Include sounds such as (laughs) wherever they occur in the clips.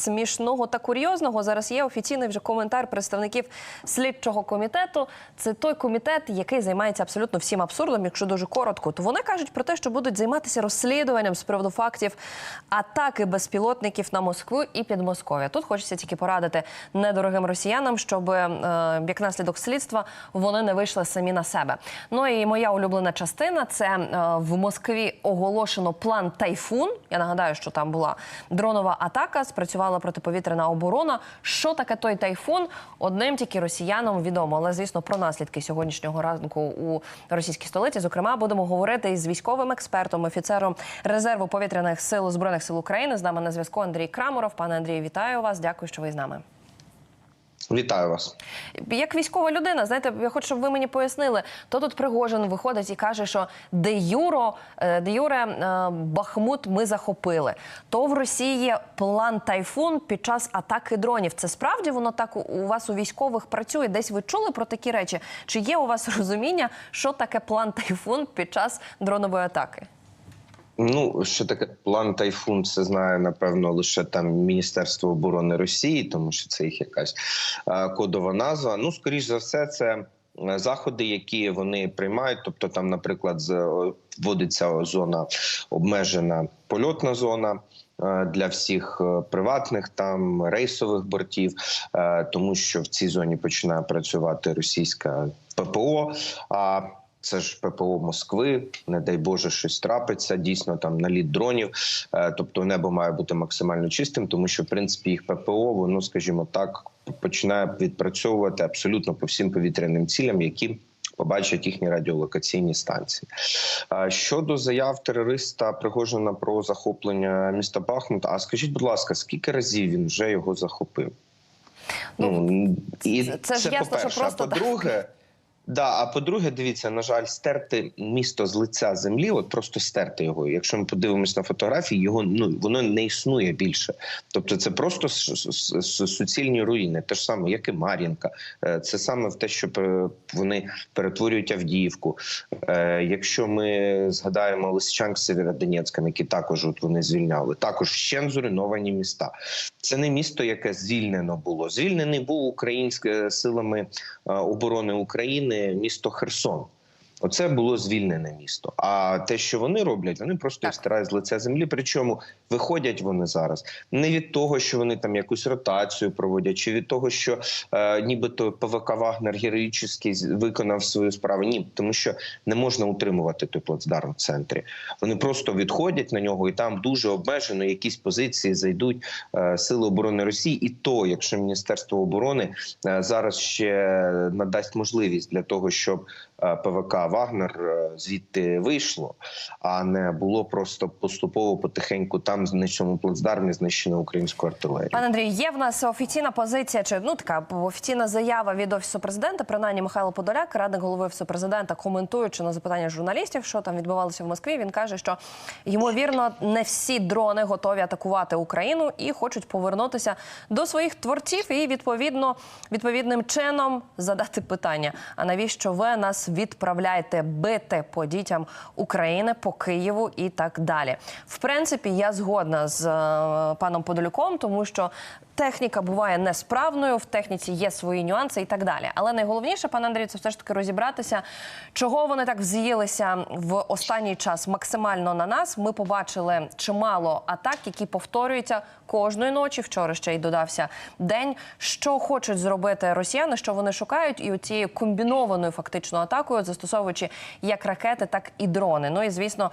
смішного та курйозного. Зараз є офіційний вже коментар представників слідчого комітету. Це той комітет, який займається абсолютно всім абсурдом, якщо дуже коротко. То вони кажуть про те, що будуть займатися розслідуванням з приводу фактів атаки безпілотників на Москву і Підмосков'я. Тут хочеться тільки порадити недорогим росіянам, щоб е, як наслідок слідства вони не вийшли самі на себе. Ну і моя улюблена частина це е, в Москві оголошено план Тайфун. Я нагадаю, що там була дронова атака, спрацювала протиповітряна оборона. Що таке той тайфун? Одним тільки росіянам відомо. Але звісно, про наслідки сьогоднішнього ранку у російській столиці. Зокрема, будемо говорити із військовим експертом, офіцером резерву повітряних сил збройних сил України. З нами на зв'язку Андрій Краморов. Пане Андрію, вітаю вас. Дякую, що ви з нами. Вітаю вас. Як військова людина, знаєте, я хочу, щоб ви мені пояснили, то тут Пригожин виходить і каже, що де юро, е, де юре е, Бахмут ми захопили. То в Росії є план тайфун під час атаки дронів. Це справді воно так у- у вас у військових працює? Десь ви чули про такі речі? Чи є у вас (laughs) розуміння, що таке план тайфун під час дронової атаки? Ну що таке план Тайфун? Це знає напевно лише там Міністерство оборони Росії, тому що це їх якась кодова назва. Ну скоріш за все, це е, заходи, які вони приймають. Тобто, там, наприклад, вводиться зона обмежена польотна зона. е, Для всіх е, приватних там рейсових бортів, тому що в цій зоні починає працювати російська ППО. А це ж ППО Москви, не дай Боже, щось трапиться. Дійсно, там наліт дронів. Е, Тобто, небо має бути максимально чистим, тому що в принципі їх ППО, воно, скажімо так, починає відпрацьовувати абсолютно по всім повітряним цілям, які побачать їхні радіолокаційні станції. Щодо заяв терориста Пригожина про захоплення міста Бахмут, а скажіть, будь ласка, скільки разів він вже його захопив? Ну, і це- це ж ясно, що просто а так. Да, а по-друге, дивіться, на жаль, стерти місто з лиця землі, от просто стерти його. Якщо ми подивимось на фотографії, його ну воно не існує більше. Тобто, це просто суцільні руїни. Те ж саме, як і Мар'їнка. Е, Це саме в те, що е, вони перетворюють Авдіївку. Е, Якщо ми згадаємо Лисичанськ з Сєвєродонецьком, які також от вони звільняли, також ще зруйновані міста. Це не місто, яке звільнено було. Звільнений був українськими силами оборони України місто Херсон. Оце було звільнене місто. А те, що вони роблять, вони просто їх стирають з лиця землі. Причому виходять вони зараз не від того, що вони там якусь ротацію проводять, чи від того, що е, нібито ПВК Вагнер героїчно виконав свою справу. Ні, тому що не можна утримувати той плацдарм в центрі. Вони просто відходять на нього, і там дуже обмежено якісь позиції зайдуть е, сили оборони Росії. І то, якщо Міністерство оборони е, зараз ще надасть можливість для того, щоб ПВК Вагнер е, звідти вийшло, а не було просто поступово потихеньку там на плацдармі знищено українську артилерію. Пане Андрію, є в нас офіційна позиція, чи ну така офіційна заява від офісу президента. Принаймні Михайло Подоляк, радник голови офісу президента, коментуючи на запитання журналістів, що там відбувалося в Москві. Він каже, що ймовірно не всі дрони готові атакувати Україну і хочуть повернутися до своїх творців і відповідно відповідним чином задати питання: а навіщо ви нас відправляєте бити по дітям України, по Києву і так далі? В принципі, я згодна з е, паном Подолюком, тому що техніка буває несправною, в техніці є свої нюанси і так далі. Але найголовніше, пане Андрію, це все ж таки розібратися, чого вони так вз'їлися в останній час максимально на нас. Ми побачили чимало атак, які повторюються кожної ночі. Вчора ще й додався день. Що хочуть зробити росіяни, що вони шукають, і цією комбінованою фактично атакою, застосовуючи як ракети, так і дрони. Ну і звісно,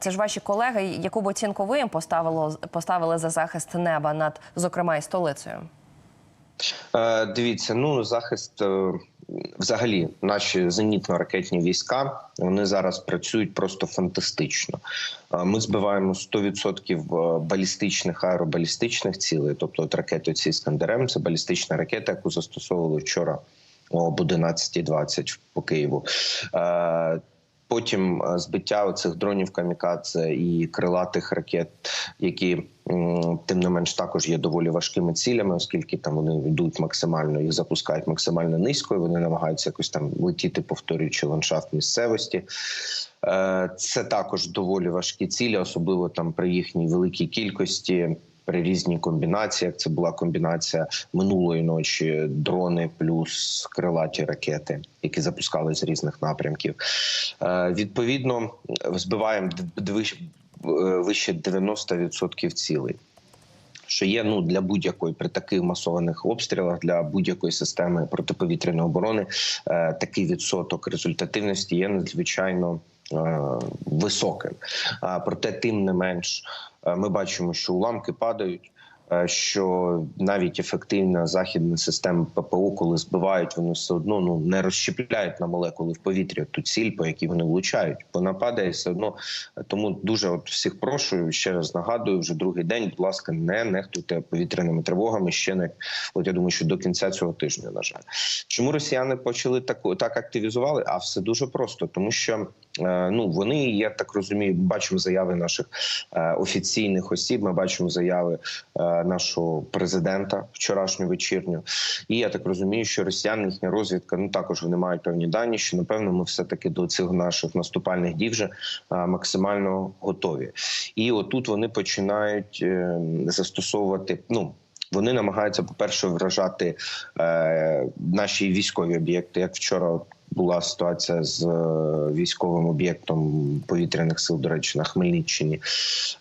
це ж ваші колеги, яку б оцінку ви їм поставили, поставили за захист неба над, зокрема, і столицею. Е, дивіться, ну захист. е, Взагалі, наші зенітно-ракетні війська вони зараз працюють просто фантастично. Е, Ми збиваємо 100% балістичних аеробалістичних цілей, тобто от ракети ці Іскандерем, це балістична ракета, яку застосовували вчора об 11.20 по Києву. Е, Потім е, збиття цих дронів камікадзе і крилатих ракет, які тим не менш також є доволі важкими цілями, оскільки там вони йдуть максимально їх запускають максимально низько. і Вони намагаються якось там летіти, повторюючи ландшафт місцевості. Е, Це також доволі важкі цілі, особливо там при їхній великій кількості. При різній комбінації. Як це була комбінація минулої ночі, дрони плюс крилаті ракети, які запускали з різних напрямків. Е, відповідно, збиваємо е, вище 90% цілей що є ну для будь-якої при таких масованих обстрілах для будь-якої системи протиповітряної оборони е, такий відсоток результативності є надзвичайно високим. А проте, тим не менш, е, ми бачимо, що уламки падають. е, Що навіть ефективна західна система ППО, коли збивають, вони все одно ну не розщепляють на молекули в повітрі ту ціль, по якій вони влучають. Вона падає все одно. Тому дуже от всіх прошу ще раз нагадую, вже другий день. Будь ласка, не нехтуйте повітряними тривогами. Ще не от я думаю, що до кінця цього тижня. На жаль, чому росіяни почали так, так активізували? А все дуже просто, тому що е, ну вони, я так розумію, бачимо заяви наших е, офіційних осіб. Ми бачимо заяви е, нашого президента вчорашню вечірню. І я так розумію, що росіяни їхня розвідка ну також вони мають певні дані, що напевно ми все таки до цих наших наступальних дій вже е, максимально готові. І отут вони починають е, застосовувати. Ну вони намагаються, по перше, вражати е, наші військові об'єкти. Як вчора була ситуація з е, військовим об'єктом повітряних сил, до речі, на Хмельниччині.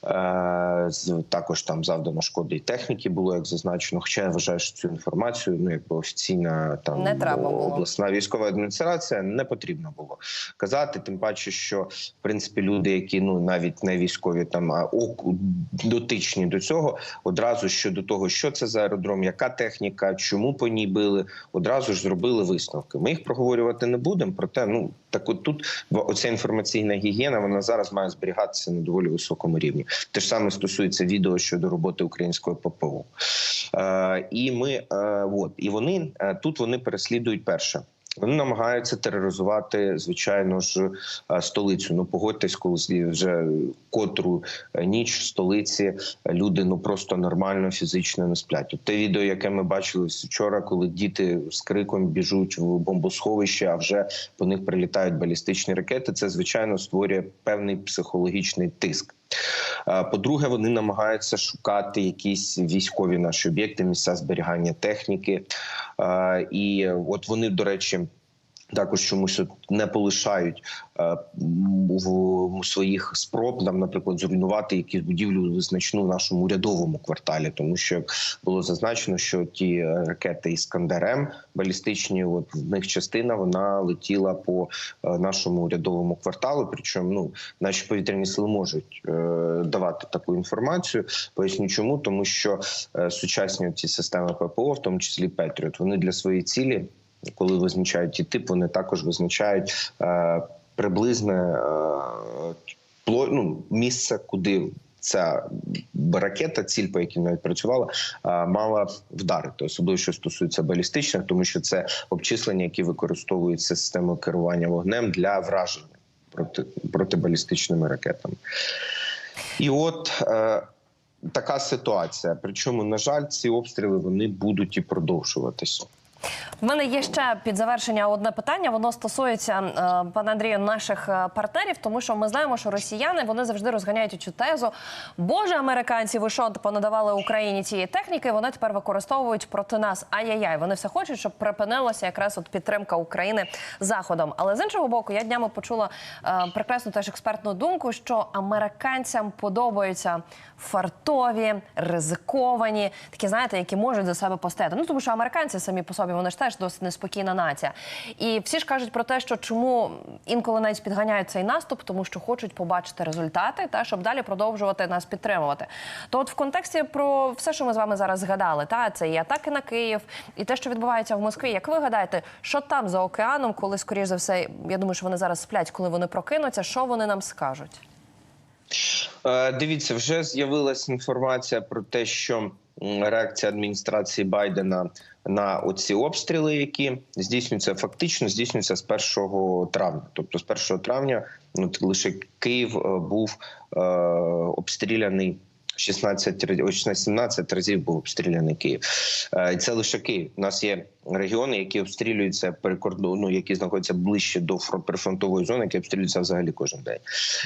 Е, також там завдано шкоди і техніки було, як зазначено. Хоча я вважаю, що цю інформацію, ну якби офіційна там Не треба було. обласна військова адміністрація не потрібно було казати. Тим паче, що в принципі люди, які ну навіть не військові, там а дотичні до цього, одразу щодо того, що це за аеродром, яка техніка, чому по ній били, одразу ж зробили висновки. Ми їх проговорювати не будемо. Проте, ну так от тут оця інформаційна гігієна вона зараз має зберігатися на доволі високому рівні. Те ж саме стосується відео щодо роботи українського ППО. Е, і ми е, от і вони е, тут вони переслідують перше. Вони намагаються тероризувати, звичайно ж, е, столицю. Ну погодьтесь, коли вже котру е, ніч в столиці люди ну просто нормально фізично не сплять. От те відео, яке ми бачили вчора, коли діти з криком біжуть в бомбосховище, а вже по них прилітають балістичні ракети. Це звичайно створює певний психологічний тиск. По-друге, вони намагаються шукати якісь військові наші об'єкти, місця зберігання техніки. І от вони, до речі, також чомусь не полишають е, в своїх спроб, там, наприклад, зруйнувати якісь будівлю визначну в нашому урядовому кварталі, тому що як було зазначено, що ті е, ракети Іскандер-М балістичні, от в них частина вона летіла по е, нашому урядовому кварталу. Причому ну наші повітряні сили можуть давати таку інформацію. Поясню, чому тому, що сучасні ці системи ППО, в тому числі Петріот, вони для своєї цілі коли визначають ті тип, вони також визначають е, приблизне е, ну, місце, куди. Ця ракета, ціль, по якій навіть працювала, е, мала вдарити, особливо що стосується балістичних, тому що це обчислення, які використовуються системою керування вогнем для враження проти протибалістичними ракетами. І от е, така ситуація. Причому, на жаль, ці обстріли вони будуть і продовжуватися. В мене є ще під завершення одне питання. Воно стосується е, пане Андрію, наших е, партнерів, тому що ми знаємо, що росіяни вони завжди розганяють цю тезу. Боже, американці, ви що понадавали Україні цієї техніки? Вони тепер використовують проти нас. Ай-яй-яй. Вони все хочуть, щоб припинилася якраз от підтримка України заходом. Але з іншого боку, я днями почула е, прекрасну теж експертну думку, що американцям подобаються фартові, ризиковані, такі знаєте, які можуть за себе постояти. Ну тому що американці самі по собі вони ж теж досить неспокійна нація. І всі ж кажуть про те, що чому інколи навіть підганяють цей наступ, тому що хочуть побачити результати, та щоб далі продовжувати нас підтримувати. То, от в контексті про все, що ми з вами зараз згадали, та це і атаки на Київ, і те, що відбувається в Москві. Як ви гадаєте, що там за океаном, коли скоріш за все, я думаю, що вони зараз сплять, коли вони прокинуться, що вони нам скажуть? Е, Дивіться, вже з'явилася інформація про те, що реакція адміністрації Байдена на оці обстріли, які здійснюються фактично, здійснюються з 1 травня. Тобто, з 1 травня ну, лише Київ е, був е, обстріляний 16, ра- ой, 16-17 разів був обстріляний Київ. Е, І це лише Київ. У нас є регіони, які обстрілюються перекордону, ну, які знаходяться ближче до фро- прифронтової зони, які обстрілюються взагалі кожен день.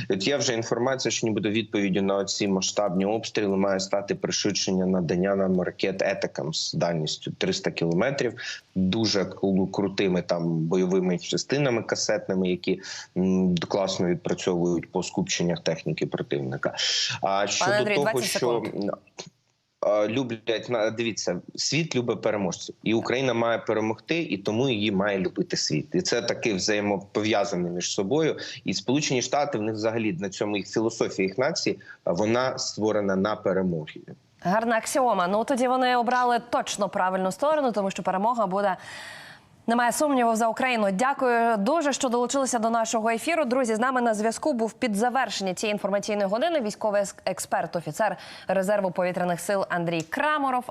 І От є вже інформація, що нібито відповіддю на ці масштабні обстріли має стати пришвидшення надання нам ракет етакам з дальністю 300 кілометрів, дуже крутими там бойовими частинами касетними, які класно відпрацьовують по скупченнях техніки противника. А щодо Андрій, того, 20 що люблять дивіться, світ любить переможців, і Україна має перемогти, і тому її має любити світ. І це таки взаємопов'язане між собою. І Сполучені Штати в них взагалі на цьому їх філософія їх нації вона створена на перемогі. Гарна аксіома. Ну тоді вони обрали точно правильну сторону, тому що перемога буде. Немає сумніву за Україну. Дякую дуже, що долучилися до нашого ефіру. Друзі, з нами на зв'язку був під завершення цієї інформаційної години військовий експерт, офіцер резерву повітряних сил Андрій Краморов.